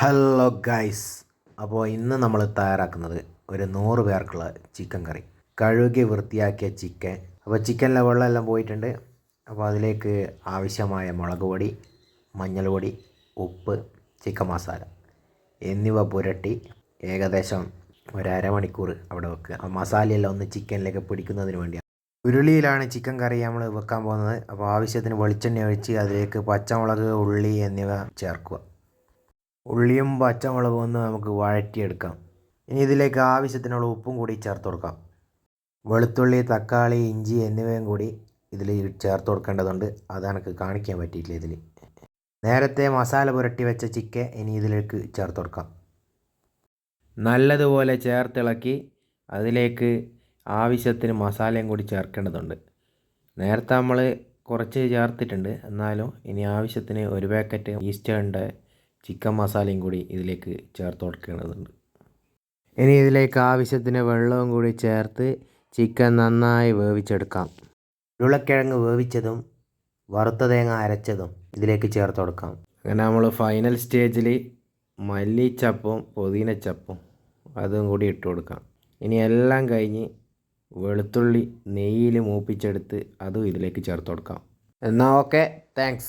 Hello guys അപ്പോൾ ഇന്ന് നമ്മൾ തയ്യാറാക്കുന്നത് ഒരു നൂറ് പേർക്കുള്ള ചിക്കൻ കറി. കഴുകി വൃത്തിയാക്കിയ ചിക്കൻ അപ്പോൾ ചിക്കനിലെ വെള്ളമെല്ലാം പോയിട്ടുണ്ട്. അപ്പോൾ അതിലേക്ക് ആവശ്യമായ മുളക് പൊടി മഞ്ഞൾപൊടി ഉപ്പ് ചിക്കൻ മസാല എന്നിവ പുരട്ടി ഏകദേശം ഒരമണിക്കൂർ അവിടെ വെക്കുക. ആ മസാലയെല്ലാം ഒന്ന് ചിക്കനിലേക്ക് പിടിക്കുന്നതിന് വേണ്ടിയാണ്. ഉരുളിയിലാണ് ചിക്കൻ കറി നമ്മൾ വെക്കാൻ പോകുന്നത്. അപ്പോൾ ആവശ്യത്തിന് വെളിച്ചെണ്ണ ഒഴിച്ച് അതിലേക്ക് പച്ചമുളക് ഉള്ളി എന്നിവ ചേർക്കുക. ഉള്ളിയും പച്ചമുളകും ഒന്ന് നമുക്ക് വഴറ്റിയെടുക്കാം. ഇനി ഇതിലേക്ക് ആവശ്യത്തിനുള്ള ഉപ്പും കൂടി ചേർത്ത് കൊടുക്കാം. വെളുത്തുള്ളി തക്കാളി ഇഞ്ചി എന്നിവയും കൂടി ഇതിൽ ചേർത്ത് കൊടുക്കേണ്ടതുണ്ട്. അത് എനിക്ക് കാണിക്കാൻ പറ്റിയിട്ടില്ല ഇതിൽ നേരത്തെ മസാല പുരട്ടി വെച്ച ചിക്കൻ ഇനി ഇതിലേക്ക് ചേർത്ത് കൊടുക്കാം. നല്ലതുപോലെ ചേർത്തിളക്കി അതിലേക്ക് ആവശ്യത്തിന് മസാലയും കൂടി ചേർക്കേണ്ടതുണ്ട്. നേരത്തെ നമ്മൾ കുറച്ച് ചേർത്തിട്ടുണ്ട്. എന്നാലും ഇനി ആവശ്യത്തിന് ഒരു പാക്കറ്റ് ഈസ്റ്റേണിന്റെ ചിക്കൻ മസാലയും കൂടി ഇതിലേക്ക് ചേർത്ത് കൊടുക്കേണ്ടതുണ്ട്. ഇനി ഇതിലേക്ക് ആവശ്യത്തിന് വെള്ളവും കൂടി ചേർത്ത് ചിക്കൻ നന്നായി വേവിച്ചെടുക്കാം. ഉരുളക്കിഴങ്ങ് വേവിച്ചതും വറുത്ത തേങ്ങ അരച്ചതും ഇതിലേക്ക് ചേർത്ത് കൊടുക്കാം. അങ്ങനെ നമ്മൾ ഫൈനൽ സ്റ്റേജിൽ മല്ലിച്ചപ്പും പുതിനച്ചപ്പും അതും കൂടി ഇട്ട് കൊടുക്കാം. ഇനി എല്ലാം കഴിഞ്ഞ് വെളുത്തുള്ളി നെയ്യിൽ മൂപ്പിച്ചെടുത്ത് അതും ഇതിലേക്ക് ചേർത്ത് കൊടുക്കാം. എന്നാൽ ഓക്കെ താങ്ക്സ്